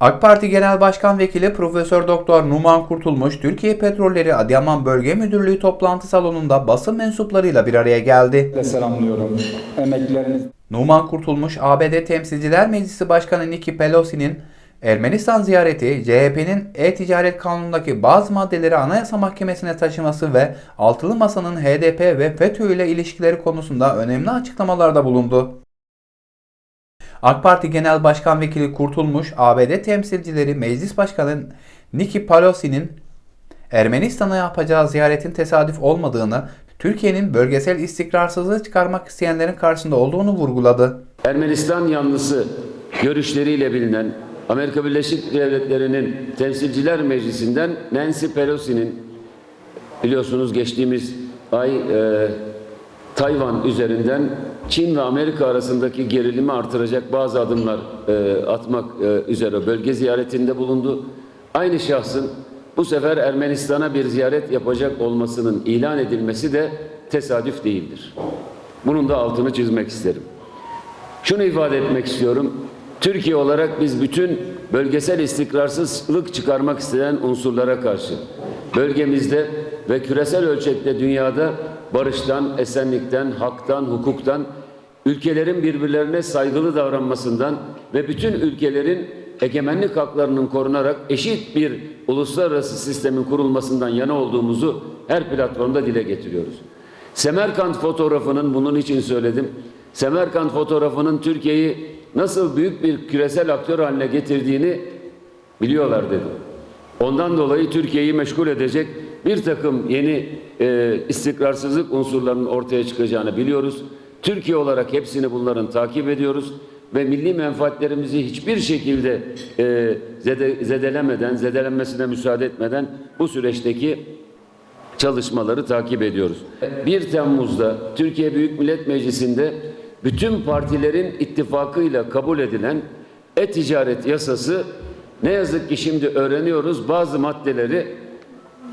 AK Parti Genel Başkan Vekili Profesör Doktor Numan Kurtulmuş, Türkiye Petrolleri Adıyaman Bölge Müdürlüğü toplantı salonunda basın mensuplarıyla bir araya geldi. selamlıyorum. Emekleriniz Numan Kurtulmuş, ABD Temsilciler Meclisi Başkanı Nikki Pelosi'nin Ermenistan ziyareti, CHP'nin e-ticaret kanunundaki bazı maddeleri Anayasa Mahkemesi'ne taşıması ve Altılı Masa'nın HDP ve FETÖ ile ilişkileri konusunda önemli açıklamalarda bulundu. AK Parti Genel Başkan Vekili Kurtulmuş, ABD Temsilcileri Meclis Başkanı Nikki Pelosi'nin Ermenistan'a yapacağı ziyaretin tesadüf olmadığını, Türkiye'nin bölgesel istikrarsızlığı çıkarmak isteyenlerin karşısında olduğunu vurguladı. Ermenistan yanlısı görüşleriyle bilinen Amerika Birleşik Devletleri'nin Temsilciler Meclisi'nden Nancy Pelosi'nin biliyorsunuz geçtiğimiz ay e, Tayvan üzerinden Çin ve Amerika arasındaki gerilimi artıracak bazı adımlar e, atmak e, üzere bölge ziyaretinde bulundu. Aynı şahsın bu sefer Ermenistan'a bir ziyaret yapacak olmasının ilan edilmesi de tesadüf değildir. Bunun da altını çizmek isterim. Şunu ifade etmek istiyorum. Türkiye olarak biz bütün bölgesel istikrarsızlık çıkarmak isteyen unsurlara karşı bölgemizde ve küresel ölçekte dünyada barıştan, esenlikten, haktan, hukuktan, ülkelerin birbirlerine saygılı davranmasından ve bütün ülkelerin egemenlik haklarının korunarak eşit bir uluslararası sistemin kurulmasından yana olduğumuzu her platformda dile getiriyoruz. Semerkant fotoğrafının bunun için söyledim. Semerkant fotoğrafının Türkiye'yi nasıl büyük bir küresel aktör haline getirdiğini biliyorlar dedim. Ondan dolayı Türkiye'yi meşgul edecek bir takım yeni e, istikrarsızlık unsurlarının ortaya çıkacağını biliyoruz. Türkiye olarak hepsini bunların takip ediyoruz ve milli menfaatlerimizi hiçbir şekilde e, zede, zedelemeden, zedelenmesine müsaade etmeden bu süreçteki çalışmaları takip ediyoruz. 1 Temmuz'da Türkiye Büyük Millet Meclisi'nde bütün partilerin ittifakıyla kabul edilen e-ticaret yasası ne yazık ki şimdi öğreniyoruz bazı maddeleri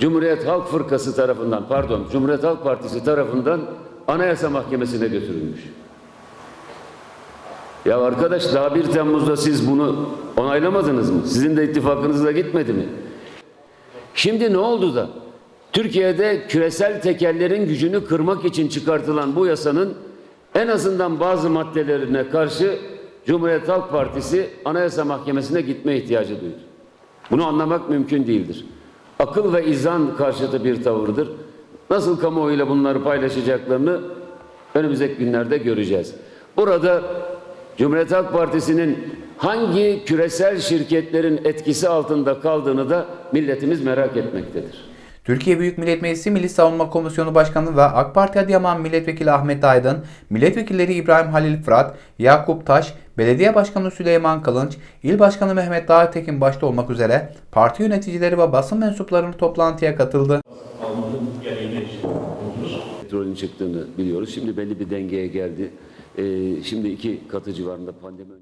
Cumhuriyet Halk Fırkası tarafından pardon Cumhuriyet Halk Partisi tarafından Anayasa Mahkemesi'ne götürülmüş. Ya arkadaş daha 1 Temmuz'da siz bunu onaylamadınız mı? Sizin de ittifakınızla gitmedi mi? Şimdi ne oldu da Türkiye'de küresel tekellerin gücünü kırmak için çıkartılan bu yasanın en azından bazı maddelerine karşı Cumhuriyet Halk Partisi Anayasa Mahkemesi'ne gitme ihtiyacı duydu. Bunu anlamak mümkün değildir. Akıl ve izan karşıtı bir tavırdır. Nasıl kamuoyuyla bunları paylaşacaklarını önümüzdeki günlerde göreceğiz. Burada Cumhuriyet Halk Partisi'nin hangi küresel şirketlerin etkisi altında kaldığını da milletimiz merak etmektedir. Türkiye Büyük Millet Meclisi Milli Savunma Komisyonu Başkanı ve AK Parti Adıyaman Milletvekili Ahmet Aydın, Milletvekilleri İbrahim Halil Fırat, Yakup Taş, Belediye Başkanı Süleyman Kılınç, İl Başkanı Mehmet Dağtekin başta olmak üzere parti yöneticileri ve basın mensuplarının toplantıya katıldı. Petrolün çıktığını biliyoruz. Şimdi belli bir dengeye geldi. Ee, şimdi iki katı civarında pandemi